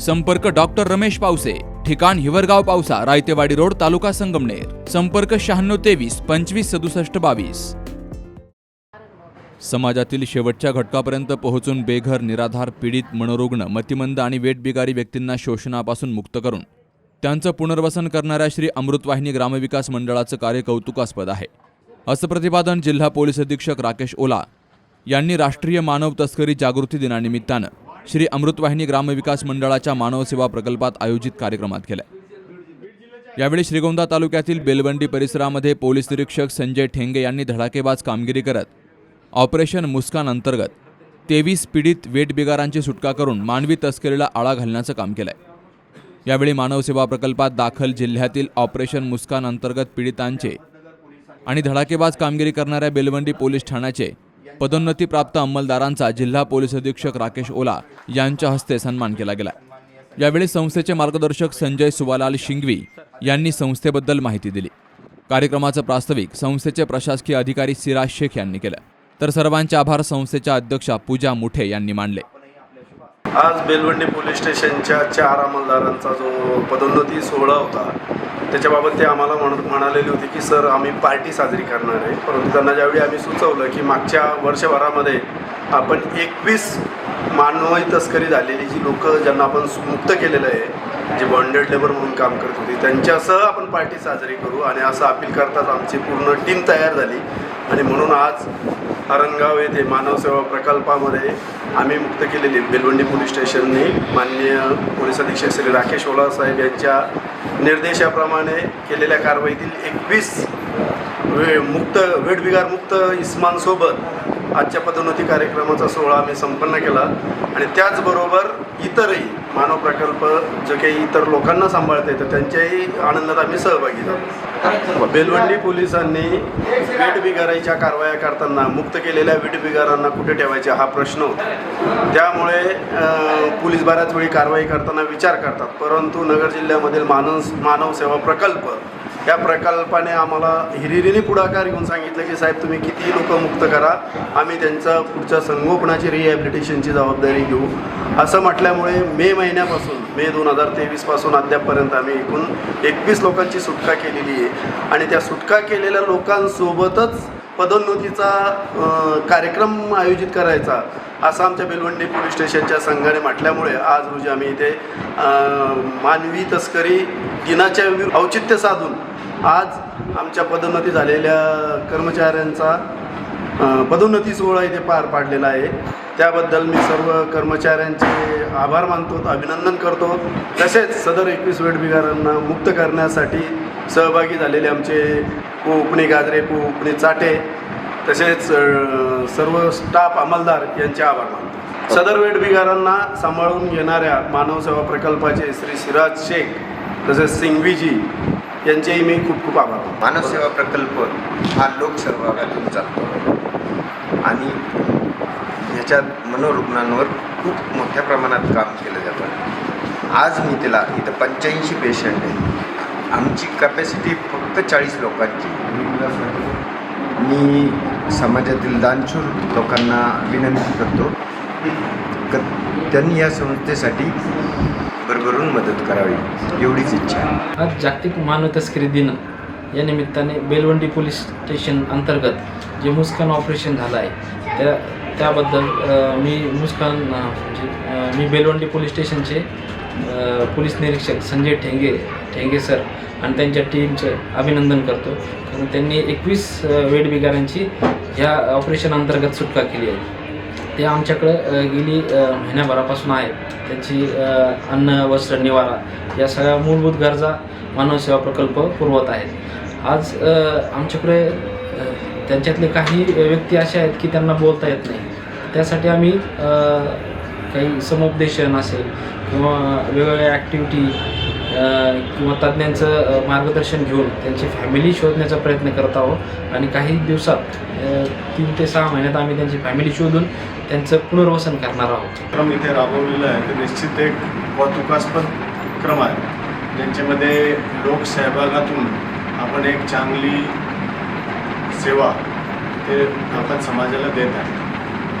संपर्क डॉक्टर रमेश पावसे ठिकाण हिवरगाव पावसा रायतेवाडी रोड तालुका संगमनेर. संपर्क शहाण्णव तेवीस पंचवीस सदुसष्ट बावीस. समाजातील शेवटच्या घटकापर्यंत पोहोचून बेघर निराधार पीडित मनोरुग्ण मतिमंद आणि वेटबिगारी व्यक्तींना शोषणापासून मुक्त करून त्यांचं पुनर्वसन करणाऱ्या श्री अमृतवाहिनी ग्रामविकास मंडळाचं कार्य कौतुकास्पद आहे. असं प्रतिपादन जिल्हा पोलीस अधीक्षक राकेश ओला यांनी राष्ट्रीय मानव तस्करी जागृती दिनानिमित्तानं श्री अमृतवाहिनी ग्रामविकास मंडळाच्या मानवसेवा प्रकल्पात आयोजित कार्यक्रमात केला यावेळी श्रीगोंदा तालुक्यातील बेलवंडी परिसरामध्ये पोलीस निरीक्षक संजय ठेंगे यांनी धडाकेबाज कामगिरी करत ऑपरेशन मुस्कान अंतर्गत तेवीस पीडित वेटबिगारांची सुटका करून मानवी तस्करीला आळा घालण्याचं काम केलंय. यावेळी मानवसेवा प्रकल्पात दाखल जिल्ह्यातील ऑपरेशन मुस्कान अंतर्गत पीडितांचे आणि धडाकेबाज कामगिरी करणाऱ्या बेलवंडी पोलीस ठाण्याचे पदोन्नती प्राप्त अंमलदारांचा जिल्हा पोलीस अधीक्षक राकेश ओला यांच्या हस्ते सन्मान केला गेला. यावेळी संस्थेचे मार्गदर्शक संजय सुवालाल शिंगवी यांनी संस्थेबद्दल माहिती दिली. कार्यक्रमाचं प्रास्ताविक संस्थेचे प्रशासकीय अधिकारी सिराज शेख यांनी केलं. तर सर्वांचे आभार संस्थेच्या अध्यक्षा पूजा मुठे यांनी मानले. आज बेलवंडी पोलीस स्टेशनच्या चार अंमलदारांचा जो पदोन्नती सोहळा होता त्याच्याबाबत ते आम्हाला म्हण म्हणालेली होती की सर आम्ही पार्टी साजरी करणार आहे. परंतु त्यांना ज्यावेळी आम्ही सुचवलं की मागच्या वर्षभरामध्ये आपण एकवीस मानवी तस्करी झालेली जी लोक ज्यांना आपण मुक्त केलेलं आहे जे बॉन्डेड लेबर म्हणून काम करत होती त्यांच्यासह आपण पार्टी साजरी करू आणि असं अपील करताच आमची पूर्ण टीम तयार झाली. आणि म्हणून आज हरणगाव येथे मानव सेवा प्रकल्पामध्ये आम्ही मुक्त केलेली बेलवंडी पोलीस स्टेशनने माननीय पोलीस अधीक्षक श्री राकेश ओला साहेब यांच्या निर्देशाप्रमाणे केलेल्या कारवाईतील एकवीस वे मुक्त वेडबिगारमुक्त इस्मांसोबत आजच्या पदोन्नती कार्यक्रमाचा सोहळा आम्ही संपन्न केला. आणि त्याचबरोबर इतरही मानव प्रकल्प जे काही इतर लोकांना सांभाळता येतं त्यांच्याही आनंदात आम्ही सहभागी झालो. बेलवंडी पोलिसांनी वीटबिगाराच्या कारवाया करताना मुक्त केलेल्या वीटबिगारांना कुठे ठेवायचे हा प्रश्न होता. त्यामुळे पोलीस बऱ्याच वेळी कारवाई करताना विचार करतात. परंतु नगर जिल्ह्यामधील मानव मानव सेवा प्रकल्प या प्रकल्पाने आम्हाला हिरिरीने पुढाकार घेऊन सांगितलं की साहेब तुम्ही किती लोक मुक्त करा आम्ही त्यांचं पुढच्या संगोपनाची रिहॅबिलिटेशनची जबाबदारी घेऊ. असं म्हटल्यामुळे मे महिन्यापासून मे दोन हजार तेवीसपासून अद्यापपर्यंत आम्ही एकूण एकवीस लोकांची सुटका केलेली आहे. आणि त्या सुटका केलेल्या लोकांसोबतच पदोन्नतीचा कार्यक्रम आयोजित करायचा असं आमच्या बेलवंडी पोलीस स्टेशनच्या संघाने म्हटल्यामुळे आज रोजी आम्ही इथे मानवी तस्करी दिनाच्या औचित्य साधून आज आमच्या पदोन्नती झालेल्या कर्मचाऱ्यांचा पदोन्नती सोहळा इथे पार पाडलेला आहे. त्याबद्दल मी सर्व कर्मचाऱ्यांचे आभार मानतो अभिनंदन करतो. तसेच सदर एकवीस वेठबिगारांना मुक्त करण्यासाठी सहभागी झालेले आमचे पो गाजरे पो उपणे चाटे तसेच सर्व स्टाफ अंमलदार यांचे आभार मानतो. सदर वेठबिगारांना सांभाळून घेणाऱ्या मानव सेवा प्रकल्पाचे श्री सिराज शेख तसेच सिंघवीजी यांचेही मी खूप खूप आभार मानवसेवा प्रकल्प हा लोकसहभागातून चालतो. आणि ह्याच्यात मनोरुग्णांवर खूप मोठ्या प्रमाणात काम केलं जातं. आज मी तिला इथं पंच्याऐंशी पेशंट आहे आमची कॅपॅसिटी फक्त चाळीस लोकांची. मी समाजातील दानशूर लोकांना विनंती करतो. क त्यांनी या संस्थेसाठी भरभरून मदत करावी एवढीच इच्छा आहे. आज जागतिक मानव तस्करी दिन. या निमित्ताने बेलवंडी पोलीस स्टेशन अंतर्गत जे मुस्कान ऑपरेशन झालं आहे त्या त्याबद्दल मी मुस्कान म्हणजे मी बेलवंडी पोलीस स्टेशनचे पोलीस निरीक्षक संजय ठेंगे ठेंगे सर आणि त्यांच्या टीमचे अभिनंदन करतो. कारण त्यांनी एकवीस वेडबिगारांची ह्या ऑपरेशन अंतर्गत सुटका केली आहे. ते आमच्याकडं गेली महिन्याभरापासून आहेत त्यांची अन्न वस्त्र निवारा या सगळ्या मूलभूत गरजा मानव सेवा प्रकल्प पुरवत आहेत. आज आमच्याकडे त्यांच्यातले काही व्यक्ती असे आहेत की त्यांना बोलता येत नाही. त्यासाठी आम्ही काही समुपदेशन असेल किंवा वेगवेगळ्या ॲक्टिव्हिटी किंवा तज्ज्ञांचं मार्गदर्शन घेऊन त्यांची फॅमिली शोधण्याचा प्रयत्न करत आहोत. आणि काही दिवसात तीन ते सहा महिन्यात आम्ही त्यांची फॅमिली शोधून त्यांचं पुनर्वसन करणार आहोत. क्रम इथे राबवलेला आहे. ते निश्चित एक कौतुकास्पद क्रम आहे. ज्यांच्यामध्ये लोकसहभागातून आपण एक चांगली सेवा ते आपण समाजाला देत आहे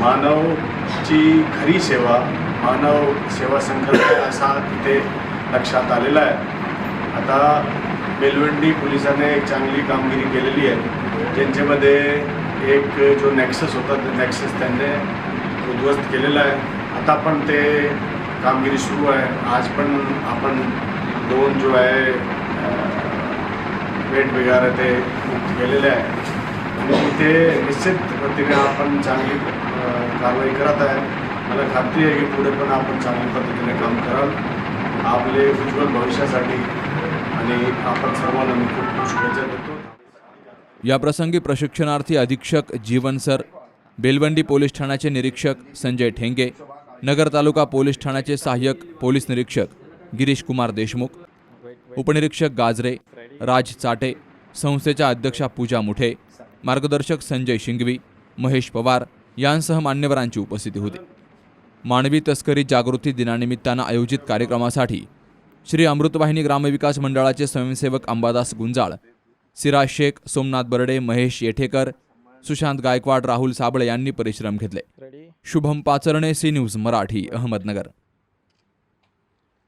मानवची खरी सेवा मानव सेवा संकल्प असा तिथे लक्षात आलेला आहे. आता बेलवंडी पोलिसाने एक चांगली कामगिरी केलेली आहे. ज्यांच्यामध्ये एक जो नेक्सस होता ते नेक्सस त्यांनी उद्ध्वस्त केलेला आहे. आता पण ते कामगिरी सुरू आहे. आज पण आपण दोन जो आहे वेट बिगार ते मुक्त केलेले आहे. आणि तिथे निश्चित पद्धतीने आपण चांगली कारवाई करत आहे. मला खात्री आहे की पुढे पण आपण चांगल्या पद्धतीने काम कराल. आपले उज्ज्वल भविष्यासाठी आणि आपण सर्वांना मी खूप खूप शुभेच्छा देतो. याप्रसंगी प्रशिक्षणार्थी अधीक्षक जीवन सर बेलवंडी पोलीस ठाण्याचे निरीक्षक संजय ठेंगे नगर तालुका पोलीस ठाण्याचे सहाय्यक पोलीस निरीक्षक गिरीश कुमार देशमुख उपनिरीक्षक गाजरे राज चाटे संस्थेच्या अध्यक्षा पूजा मुठे मार्गदर्शक संजय शिंगवी महेश पवार यांसह मान्यवरांची उपस्थिती होती. मानवी तस्करी जागृती दिनानिमित्तानं आयोजित कार्यक्रमासाठी श्री अमृतवाहिनी ग्रामविकास मंडळाचे स्वयंसेवक अंबादास गुंजाळ सिराज शेख सोमनाथ बर्डे महेश येठेकर सुशांत गायकवाड राहुल साबळे यांनी परिश्रम घेतले. Shubham Pacharne C news Marathi Ahmednagar.